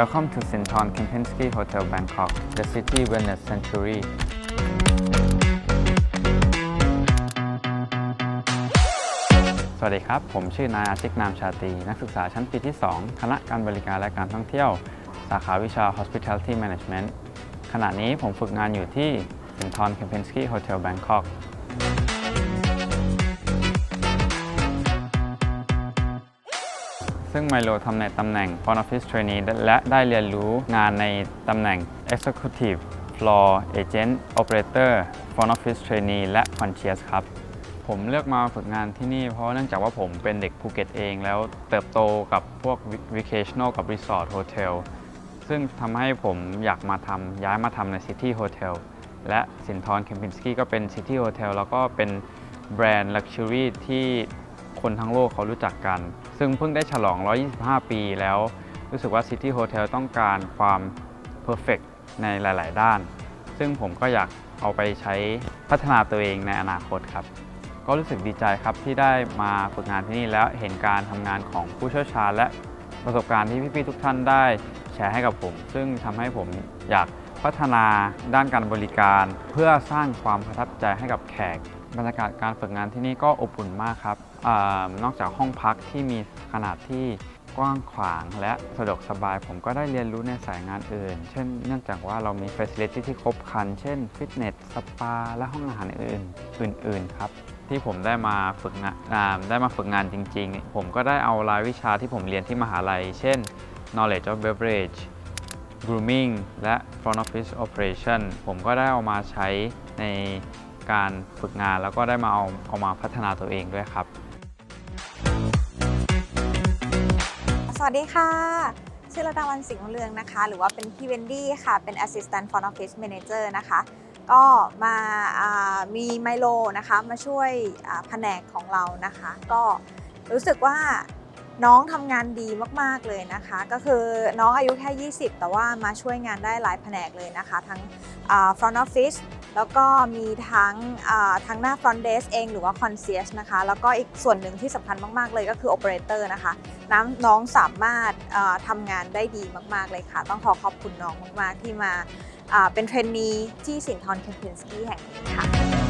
Welcome to Sinton Kempinski Hotel Bangkok, the city wellness sanctuary. สวัสดีครับ ผมชื่อนายอาชิกนามชาตรี นักศึกษาชั้นปีที่ 2 คณะการบริการและการท่องเที่ยว สาขาวิชา Hospitality Management ขณะนี้ผมฝึกงานอยู่ที่ Sinton Kempinski Hotel Bangkok ซึ่งไมโลทำในตำแหน่ง Front Office Trainee และได้เรียนรู้งานในตำแหน่ง Executive Floor Agent Operator Front Office Trainee และ Concierge ครับผมเลือกมาฝึกงานที่นี่เพราะเนื่องจากว่าผมเป็นเด็กภูเก็ตเองแล้วเติบโตกับพวก Vacational กับ Resort Hotel ซึ่งทำให้ผมอยากมาทำย้ายมาทำใน City Hotel และสินทรเคมปินสกี้ก็เป็น City Hotel แล้วก็เป็นแบรนด์ Luxury ที่ คนทั้งโลกเขารู้จักกัน ซึ่งเพิ่งได้ฉลอง 125 ปีแล้ว รู้สึกว่า City Hotel ต้องการความ Perfect ในหลาย ๆ ด้าน ซึ่งผมก็อยากเอาไปใช้พัฒนาตัวเองในอนาคตครับ ก็รู้สึกดีใจครับที่ได้มาฝึกงานที่นี่แล้วเห็นการทำงานของผู้เชี่ยวชาญ และประสบการณ์ที่พี่ๆทุกท่านได้แชร์ให้กับผม ซึ่งทำให้ผมอยากพัฒนาด้านการบริการ เพื่อสร้างความประทับใจให้กับแขก บรรยากาศการฝึกงานที่นี่ก็อบอุ่นมากครับอนอกจากห้องพักที่มีขนาดที่กว้างขวางและสะดวกสบาย ผมก็ได้เรียนรู้ในสายงานอื่น เช่น เนื่องจากว่าเรามี f ฟ c i l i t y ที่ครบครัน เช่นฟิตเนส สปา และห้องอาหารอื่นอื่น ๆ ครับ ที่ผมได้มาฝึกงานได้มาฝึกงานจริง ๆ ผมก็ได้เอารายวิชาที่ผมเรียนที่มหาลัย เช่น knowledge of beverage grooming และ front office operation ผมก็ได้เอามาใช้ใน การฝึกงาน แล้วก็ได้มาเอาเอามาพัฒนาตัวเองด้วยครับ สวัสดีค่ะ ชื่อระดาวันสิงห์เรืองนะคะ หรือว่าเป็นพี่เวนดี้ค่ะ เป็น Assistant Front Office Manager นะคะ ก็มาามีไมโลนะคะ มาช่วยแผนกของเรานะคะ ก็รู้สึกว่าน้องทำงานดีมากๆเลยนะคะ ก็คือน้องอายุแค่ 20 แต่ว่ามาช่วยงานได้หลายแผนกเลยนะคะ ทั้งอ่า Front Office แล้วก็มีทั้งทั้งหน้า Front Desk เองหรือว่า Concierge นะคะ แล้วก็อีกส่วนหนึ่งที่สำคัญมาก ๆ เลยก็คือ Operator นะคะ น้ำน้องสามารถทำงานได้ดีมาก ๆ เลยค่ะ ต้องขอขอบคุณน้องมาก ๆ ที่มาเป็นเทรนนีที่สินทรเคมปินสกี้แห่งนี้ค่ะ